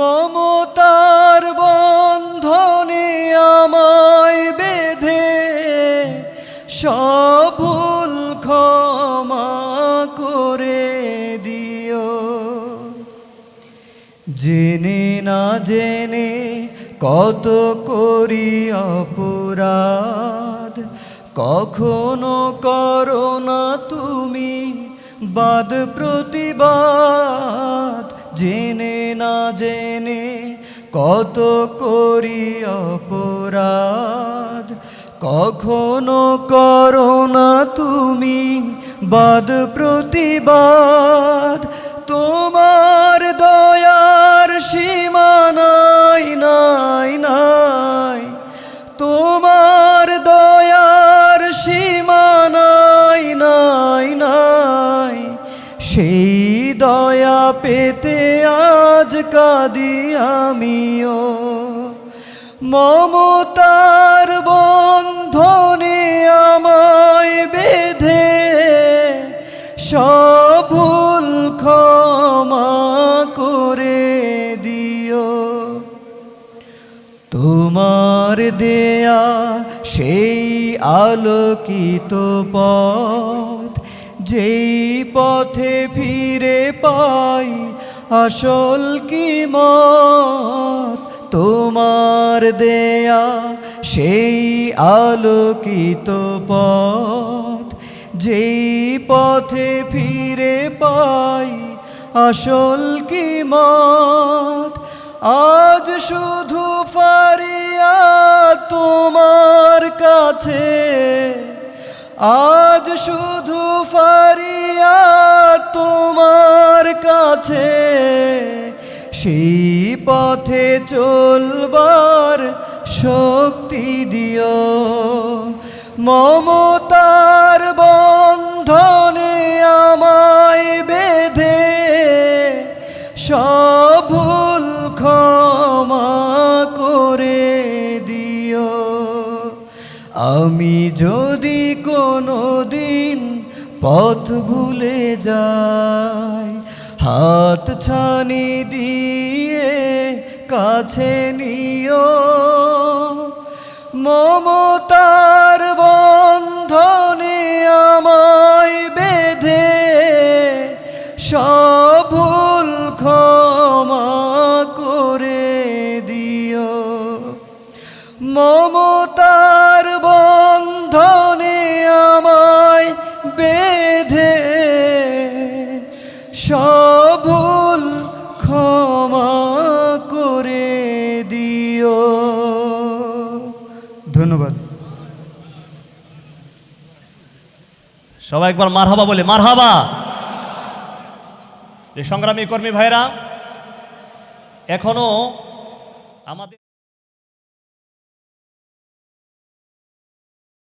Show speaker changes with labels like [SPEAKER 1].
[SPEAKER 1] মমতার বন্ধনে আমায় বেঁধে সব ভুল ক্ষমা করে দিও। জেনে না জেনে কত করি অপরাধ, কখনো করো না তুমি বাদ প্রতিবাদ। জেনে না জেনে কত করি অপরাধ। কখনো করো না তুমি বাদ প্রতিবাদ। সেই দয়া পেতে আজ কাঁদি আমিও। মমতার বন্ধনে আমায় বেঁধে সব ভুল ক্ষমা করে দিও। তোমার দেয়া সেই আলোকিত পথ যেই পথে ফিরে পাই, আসল কি মত? তোমার দেয়া সেই আলোকিত পথ। যেই পথে ফিরে পাই, আসল কি মত? আজ শুধু ফারিয়া তোমার কাছে, আজ শুধু কাছে সেই পথে চলবার শক্তি দিও। মমতার বন্ধনে আমায় বেঁধে সব ভুল ক্ষমা করে দিও। আমি যদি কোনো দিন পথ ভুলে যাই হাত ছানি দিয়ে কাছে নিও। মমতার বন্ধনে আমায় বেঁধে সব ভুল ক্ষমা সব ভুল ক্ষমা করে দিও। ধন্যবাদ।
[SPEAKER 2] সবাই একবার মারহাবা বলে, মারহাবা। সংগ্রামী কর্মী ভাইরা এখনও আমাদের